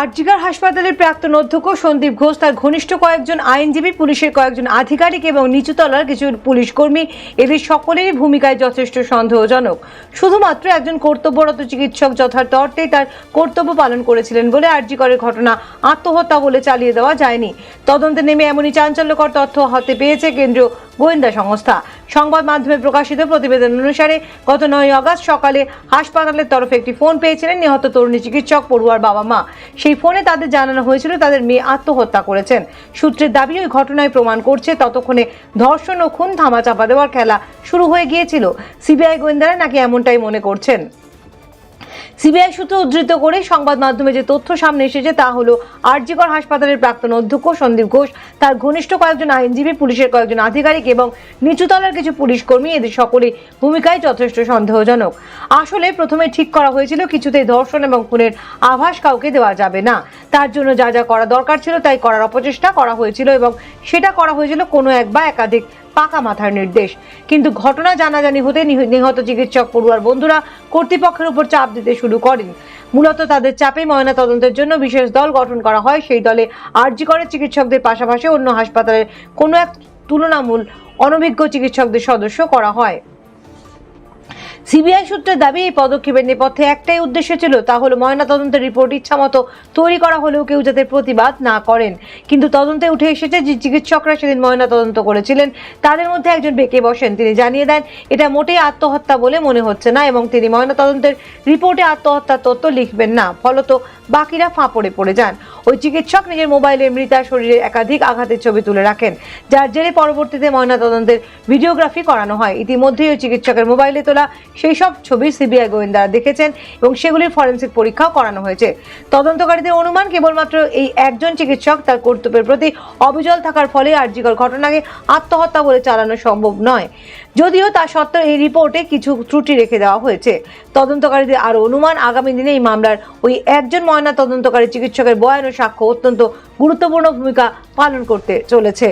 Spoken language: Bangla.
আরজিগার হাসপাতালের প্রাক্তন অধ্যক্ষ সন্দীপ ঘোষ, তার ঘনিষ্ঠ কয়েকজন আইনজীবী, পুলিশের কয়েকজন আধিকারিক এবং নিচুতলার কিছু পুলিশ কর্মী এদের সকলেরই ভূমিকায় যথেষ্ট সন্দেহজনক। শুধুমাত্র একজন কর্তব্যরত চিকিৎসক যথার্থ অর্থেই তার কর্তব্য পালন করেছিলেন বলে আরজিকরের ঘটনা আত্মহত্যা বলে চালিয়ে দেওয়া যায়নি। তদন্তে নেমে এমনই চাঞ্চল্যকর তথ্য হাতে পেয়েছে কেন্দ্রীয় গোয়েন্দা সংস্থা। সংবাদ মাধ্যমে প্রকাশিত প্রতিবেদন অনুসারে, গত নয় আগস্ট সকালে হাসপাতালের তরফে একটি ফোন পেয়েছিলেন নিহত তরুণী চিকিৎসক পড়ুয়ার বাবা মা। সেই ফোনে তাদের জানানো হয়েছিল তাদের মেয়ে আত্মহত্যা করেছেন। সূত্রের দাবি, ওই ঘটনায় প্রমাণ করছে ততক্ষণে ধর্ষণ ও খুন থামা চাপা দেওয়ার খেলা শুরু হয়ে গিয়েছিল। সিবিআই গোয়েন্দারা নাকি এমনটাই মনে করছেন? সিবিআই সূত্র উদ্ধৃত করে সংবাদ মাধ্যমে যে তথ্য সামনে এসেছে তা হলো, আরজিকর হাসপাতালের প্রাক্তন অধ্যক্ষ সন্দীপ ঘোষ, তার ঘনিষ্ঠ কয়েকজন আইনজীবী, পুলিশের কয়েকজন আধিকারিক এবং নিচুতলার কিছু পুলিশ কর্মী এদের সকলে ভূমিকায় যথেষ্ট সন্দেহজনক। আসলে প্রথমে ঠিক করা হয়েছিল কিছুতেই ধর্ষণ এবং খুনের আভাস কাউকে দেওয়া যাবে না। তার জন্য যা যা করা দরকার ছিল তাই করার অপচেষ্টা করা হয়েছিল এবং সেটা করা হয়েছিল কোনো এক বা একাধিক পাকা মাথার নির্দেশ। কিন্তু ঘটনা জানাজানি হতে নিহ- নিহত চিকিৎসক পড়ুয়ার বন্ধুরা কর্তৃপক্ষের উপর চাপ দিতে শুরু করেন। মূলত তাদের চাপে ময়না তদন্তের জন্য বিশেষ দল গঠন করা হয়। সেই দলে আর্জি করে চিকিৎসকদের পাশাপাশি অন্য হাসপাতালের কোনো এক তুলনামূল অনভিজ্ঞ চিকিৎসকদের সদস্য করা হয়। সিবিআই সূত্রের দাবি, এই পদক্ষেপের নেপথ্যে একটাই উদ্দেশ্য ছিল, তা হলো ময়না তদন্তের রিপোর্ট ইচ্ছামতো তৈরি করা হলেও কেউ যাতে প্রতিবাদ না করেন। কিন্তু তদন্তে উঠে এসেছে যে চিকিৎসকরা সেদিন ময়না তদন্ত করেছিলেন, তাদের মধ্যে একজন বেঁকে বসেন। তিনি জানিয়ে দেন, এটা মোটেই আত্মহত্যা বলে মনে হচ্ছে না এবং তিনি ময়না তদন্তের রিপোর্টে আত্মহত্যার তথ্য লিখবেন না, ফলত বাকিরা ফাঁপড়ে পড়ে যান। ওই চিকিৎসক নিজের মোবাইলে মৃতা শরীরে একাধিক আঘাতের ছবি তুলে রাখেন, যার জেরে পরবর্তীতে ময়না তদন্তের ভিডিওগ্রাফি করানো হয়। ইতিমধ্যেই ওই চিকিৎসকের মোবাইলে তোলা সেই সব ছবি সিবিআই গোয়েন্দারা দেখেছেন এবং সেগুলির ফরেন্সিক পরীক্ষাও করানো হয়েছে। তদন্তকারীদের অনুমান, কেবলমাত্র এই একজন চিকিৎসক তার কর্তব্যের প্রতি অবিচল থাকার ফলে আর্যিকর ঘটনাকে আত্মহত্যা বলে চালানো সম্ভব নয়। যদিও তা সত্ত্বেও এই রিপোর্টে কিছু ত্রুটি রেখে দেওয়া হয়েছে। তদন্তকারীদের আরও অনুমান, আগামী দিনে এই মামলার ওই একজন ময়না তদন্তকারী চিকিৎসকের বয়ান ও সাক্ষ্য অত্যন্ত গুরুত্বপূর্ণ ভূমিকা পালন করতে চলেছে।